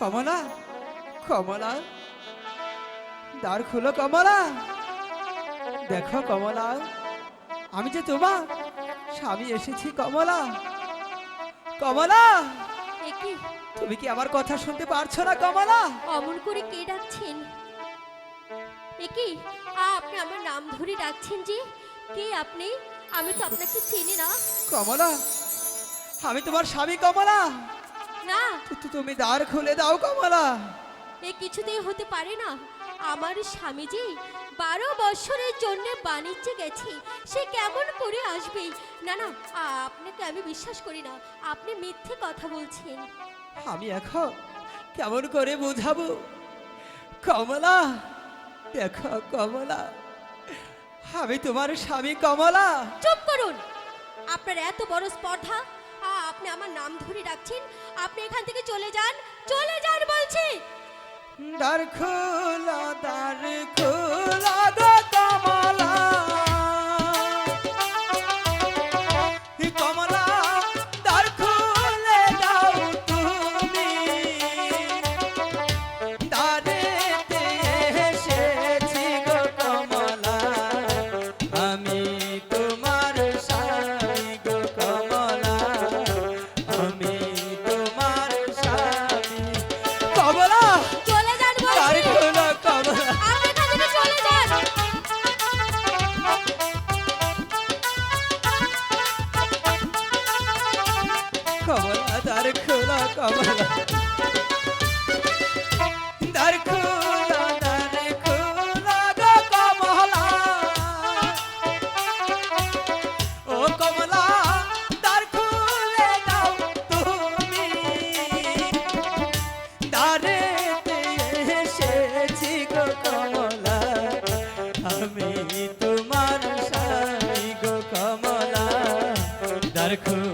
কমলা কমলা দ্বার খুলো কমলা। দেখো কমলা আমি যে তোমার স্বামী এসেছি কমলা। কমলা তুমি কি আমার কথা শুনতে পারছ না কমলা? অমন করে কে ডাকছেন? একি আপনি আমার নাম ধরে ডাকছেন যে কে আপনি? আমি তো আপনাকে চিনি না। কমলা আমি তোমার স্বামী কমলা। না। তুমি দ্বার খুলে দাও কমলা। এ কিছুতেই হতে পারে না। আমার স্বামীজি বারো বছরের জন্য বাণিজ্যে গেছি। সে কেমন করে আসবে? না না আপনাকে আমি বিশ্বাস করি না। আপনি মিথ্যে কথা বলছেন। আমি এখন কেমন করে বুঝাবো? কমলা দেখো কমলা আমি তোমার স্বামী কমলা। চুপ করুন। আপনার এত বড় স্পর্ধা আপনি আমার নাম ধরে ডাকছেন, আপনি এখান থেকে চলে যান চলে যান বলছি। দ্বার খোলা দ্বার খোলা দ্বারেতে এসেছি গো কমলা। আমি তোমার স্বামী গো কমলা। দ্বার খুলে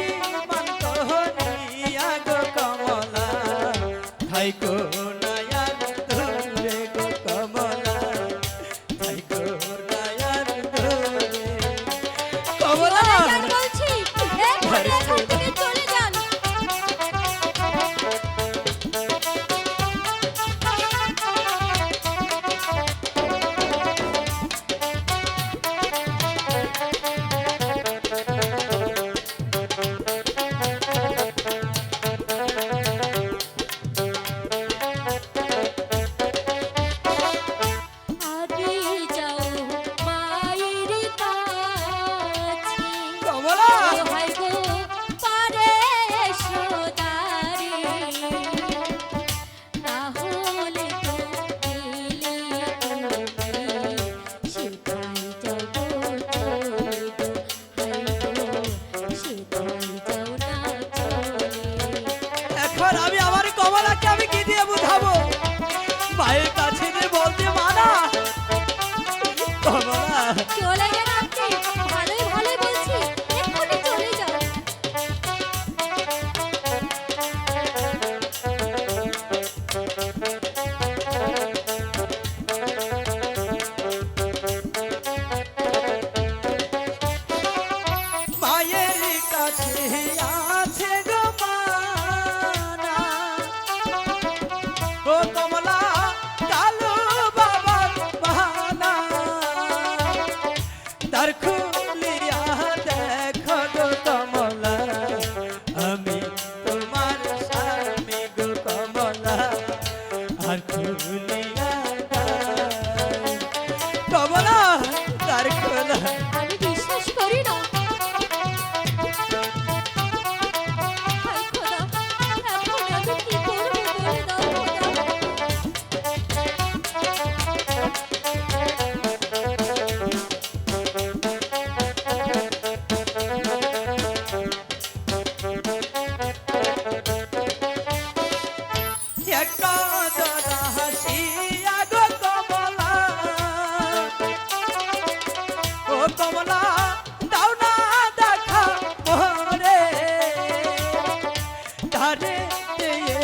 থাইকো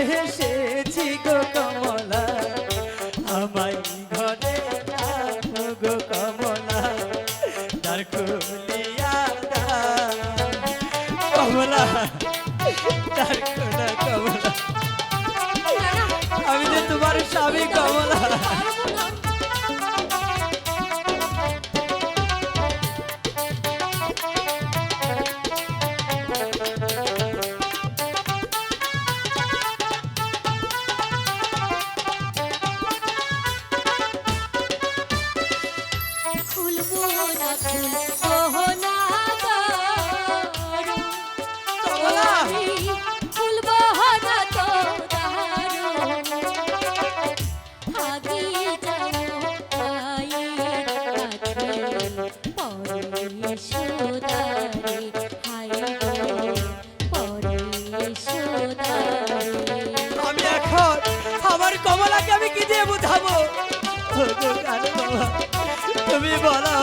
হেসেছি গো কমল। কমলাকে আমি কি দিয়ে বুঝাবো? তুমি বলো।